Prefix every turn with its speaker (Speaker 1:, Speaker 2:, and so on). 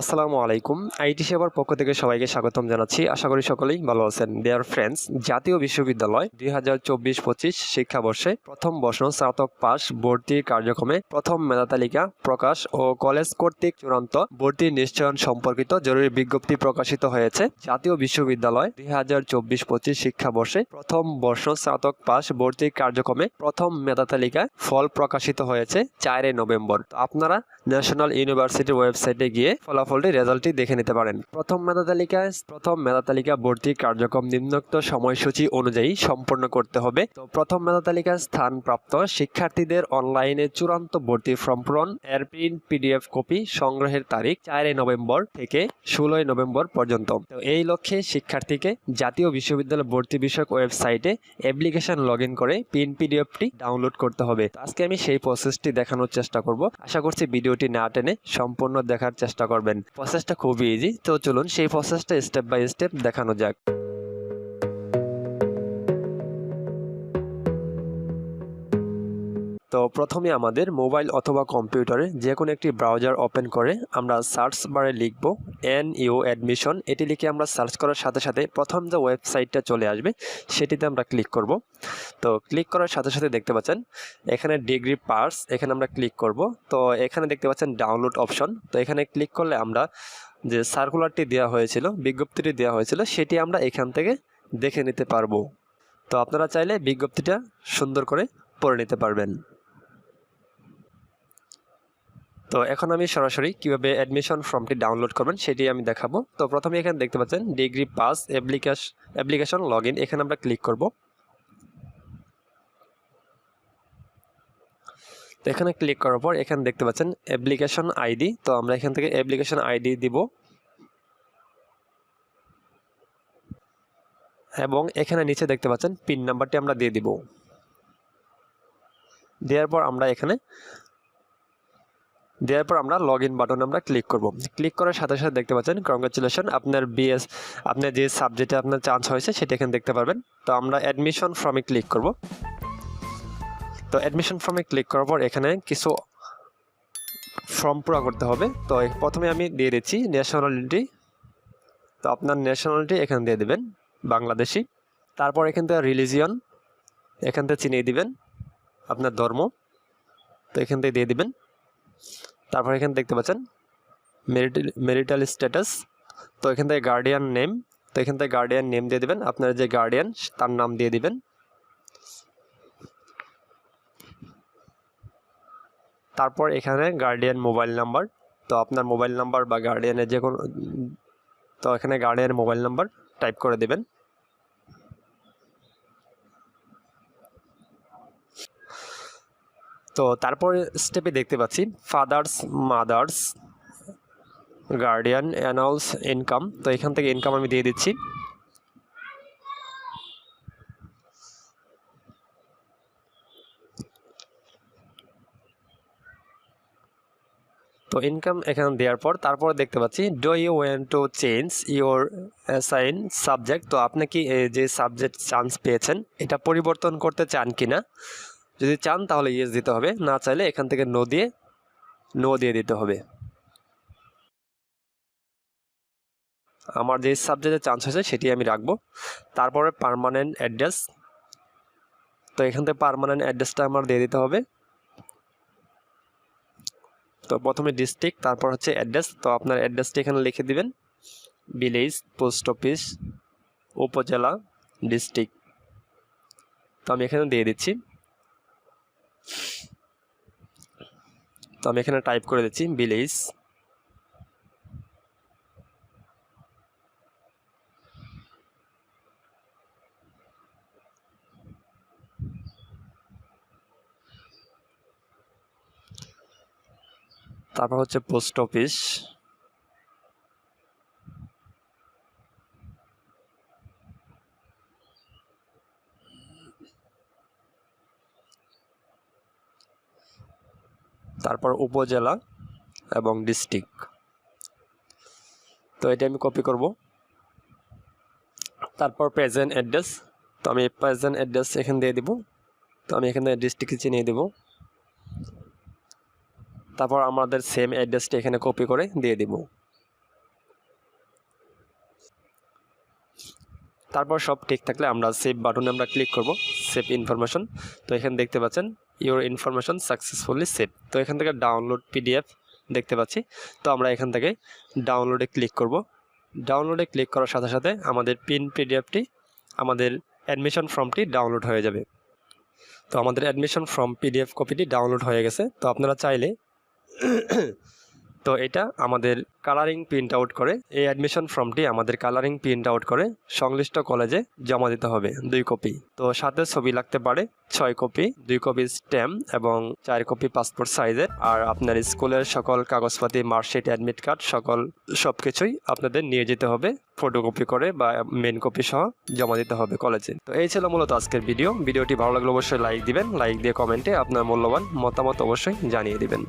Speaker 1: আসসালামু আলাইকুম। আইটি সেবার পক্ষ থেকে সবাইকে স্বাগতম জানাচ্ছি। আশা করি সকলেই ভালো আছেন। দেয়ার ফ্রেন্ডস জাতীয় বিশ্ববিদ্যালয় দুই হাজার চব্বিশ পঁচিশ শিক্ষাবর্ষে প্রথম বর্ষ স্নাতক পাস ভর্তির কার্যক্রমে প্রথম মেধা তালিকা প্রকাশ ও কলেজ কর্তৃক চূড়ান্ত ভর্তির নিশ্চয়ন সম্পর্কিত জরুরি বিজ্ঞপ্তি প্রকাশিত হয়েছে। জাতীয় বিশ্ববিদ্যালয় দুই হাজার চব্বিশ পঁচিশ শিক্ষাবর্ষে প্রথম বর্ষ স্নাতক পাস ভর্তির কার্যক্রমে প্রথম মেধা তালিকা ফল প্রকাশিত হয়েছে চারই নভেম্বর। আপনারা ন্যাশনাল ইউনিভার্সিটির ওয়েবসাইটে গিয়ে ফলাফলটি রেজাল্টটি দেখে নিতে পারেন। প্রথম মেধা তালিকায় প্রথম মেধা তালিকা ভর্তির কার্যক্রম নিম্নোক্ত সময়সূচি অনুযায়ী সম্পন্ন করতে হবে। তো প্রথম মেধা তালিকায় স্থানপ্রাপ্ত শিক্ষার্থীদের অনলাইনে চূড়ান্ত ভর্তি ফর্ম পূরণ, এর প্রিন্ট পিডিএফ কপি সংগ্রহের তারিখ চারই নভেম্বর থেকে ষোলোই নভেম্বর পর্যন্ত। তো এই লক্ষ্যে শিক্ষার্থীকে জাতীয় বিশ্ববিদ্যালয় ভর্তি বিষয়ক ওয়েবসাইটে অ্যাপ্লিকেশন লগ করে পিন পিডিএফটি ডাউনলোড করতে হবে। আজকে আমি সেই প্রসেসটি দেখানোর চেষ্টা করব। আশা করছি ভিডিওটি না টেনে সম্পূর্ণ দেখার চেষ্টা করবেন। প্রসেসটা খুবই ইজি তো চলুন সেই প্রসেসটা স্টেপ বাই স্টেপ দেখানো যাক। তো প্রথমে আমাদের মোবাইল অথবা কম্পিউটারে যে কোনো একটি ব্রাউজার ওপেন করে আমরা সার্চ বারে লিখব এন ইউ অ্যাডমিশন। এটি লিখে আমরা সার্চ করার সাথে সাথে প্রথম যে ওয়েবসাইটটা চলে আসবে, সেটিতে আমরা ক্লিক করব। তো ক্লিক করার সাথে সাথে দেখতে পাচ্ছেন, এখানে ডিগ্রি পার্স এখানে আমরা ক্লিক করব। তো এখানে দেখতে পাচ্ছেন ডাউনলোড অপশন। তো এখানে ক্লিক করলে আমরা যে সার্কুলারটি দেওয়া হয়েছিল, বিজ্ঞপ্তিটি দেওয়া হয়েছিল, সেটি আমরা এখান থেকে দেখে নিতে পারব। তো আপনারা চাইলে বিজ্ঞপ্তিটা সুন্দর করে পড়ে নিতে পারবেন। তো এখন আমি সরাসরি কীভাবে অ্যাডমিশন ফর্মটি ডাউনলোড করবেন সেটি আমি দেখাবো। তো প্রথমে এখানে দেখতে পাচ্ছেন degree pass application application log এখানে আমরা ক্লিক করব। তো এখানে ক্লিক করার পর এখানে দেখতে পাচ্ছেন অ্যাপ্লিকেশন আইডি তো আমরা এখান থেকে অ্যাপ্লিকেশন আইডি দিব। এবং এখানে নিচে দেখতে পাচ্ছেন পিন নাম্বারটি আমরা দিয়ে দিব। দেওয়ার পর আমরা এখানে দেওয়ার পর আমরা লগ ইন বাটনে আমরা ক্লিক করব। ক্লিক করার সাথে সাথে দেখতে পাচ্ছেন কংগ্রাচুলেশন আপনার বিএস আপনার যে সাবজেক্টে আপনার চান্স হয়েছে, সেটা এখানে দেখতে পারবেন। তো আমরা অ্যাডমিশন ফর্মে ক্লিক করব। তো অ্যাডমিশন ফর্মে ক্লিক করার পর এখানে কিছু ফর্ম পুরো করতে হবে। তো প্রথমে আমি দিয়ে দিচ্ছি ন্যাশনালিটি তো আপনার ন্যাশনালিটি এখানে দিয়ে দেবেন, বাংলাদেশি। তারপর এখান থেকে রিলিজিয়ন এখান থেকে চিনিয়ে দিবেন, আপনার ধর্ম। তো এখান থেকে দিয়ে দিবেন। তারপর এখানে দেখতে পাচ্ছেন মেরিটাল মেরিটাল স্ট্যাটাস। তো এখান থেকে গার্ডিয়ান নেম তো এখান থেকে গার্ডিয়ান নেম দিয়ে দেবেন। আপনার যে গার্ডিয়ান তার নাম দিয়ে দিবেন। তারপর এখানে গার্ডিয়ান মোবাইল নাম্বার তো আপনার মোবাইল নাম্বার বা গার্ডিয়ানের যে কোনো, তো এখানে গার্ডিয়ানের মোবাইল নাম্বার টাইপ করে দেবেন। তো তারপর স্টেপে দেখতে পাচ্ছি father's mother's guardian annual income তো এখান থেকে ইনকাম আমি দিয়ে দিচ্ছি। তো ইনকাম এখানে দেওয়ার পর তারপর দেখতে পাচ্ছি do you want to change your assign subject তো আপনি কি যে সাবজেক্ট চান্স পেয়েছেন, এটা পরিবর্তন করতে চান কি না যদি চান তাহলে ইয়েস দিতে হবে, না চাইলে এখান থেকে নো দিয়ে নো দিয়ে দিতে হবে। আমার যে সাবজেক্টে চান্স হয়েছে সেটি আমি রাখব। তারপরে পারমানেন্ট অ্যাড্রেস তো এখান থেকে পারমানেন্ট অ্যাড্রেসটা আমার দিয়ে দিতে হবে। তো প্রথমে ডিস্ট্রিক্ট তারপর হচ্ছে অ্যাড্রেস তো আপনার অ্যাড্রেসটি এখানে লিখে দিবেন। ভিলেজ পোস্ট অফিস উপজেলা ডিস্ট্রিক্ট তো আমি এখানে দিয়ে দিচ্ছি। তো আমি এখানে টাইপ করে দিচ্ছি ভিলেজ তারপর হচ্ছে পোস্ট অফিস তারপর উপজেলা এবং ডিস্ট্রিক্ট তো এটা আমি কপি করব। তারপর প্রেজেন্ট অ্যাড্রেস তো আমি প্রেজেন্ট অ্যাড্রেস এখানে দিয়ে দিব। তো আমি এখানে ডিস্ট্রিক্ট চিনিয়ে দেব। তারপর আমাদের সেম অ্যাড্রেসটা এখানে কপি করে দিয়ে দিব। তারপর সব ঠিক থাকলে আমরা সেভ বাটনে আমরা ক্লিক করব সেভ ইনফরমেশন তো এখানে দেখতে পাচ্ছেন ইওর ইনফরমেশন সাকসেসফুলি সেভ তো এখান থেকে ডাউনলোড পিডিএফ দেখতে পাচ্ছি। তো আমরা এখান থেকে ডাউনলোডে ক্লিক করব। ডাউনলোডে ক্লিক করার সাথে সাথে আমাদের পিন পিডিএফটি আমাদের অ্যাডমিশন ফর্মটি ডাউনলোড হয়ে যাবে। তো আমাদের অ্যাডমিশন ফর্ম পিডিএফ কপিটি ডাউনলোড হয়ে গেছে। তো আপনারা চাইলে তো এটা আমাদের কালারিং প্রিন্ট আউট করে, এই অ্যাডমিশন ফর্মটি আমাদের কালারিং প্রিন্ট আউট করে সংশ্লিষ্ট কলেজে জমা দিতে হবে দুই কপি তো সাথে ছবি লাগতে পারে ছয় কপি দুই কপি স্ট্যাম্প এবং চার কপি পাসপোর্ট সাইজের আর আপনার স্কুলের সকল কাগজপাতি মার্কশিট অ্যাডমিট কার্ড সকল সব কিছুই আপনাদের নিয়ে যেতে হবে ফটোকপি করে বা মেন কপি সহ জমা দিতে হবে কলেজে তো এই ছিল মূলত আজকের ভিডিও ভিডিওটি ভালো লাগলে অবশ্যই লাইক দিবেন লাইক দিয়ে কমেন্টে আপনার মূল্যবান মতামত অবশ্যই জানিয়ে দিবেন।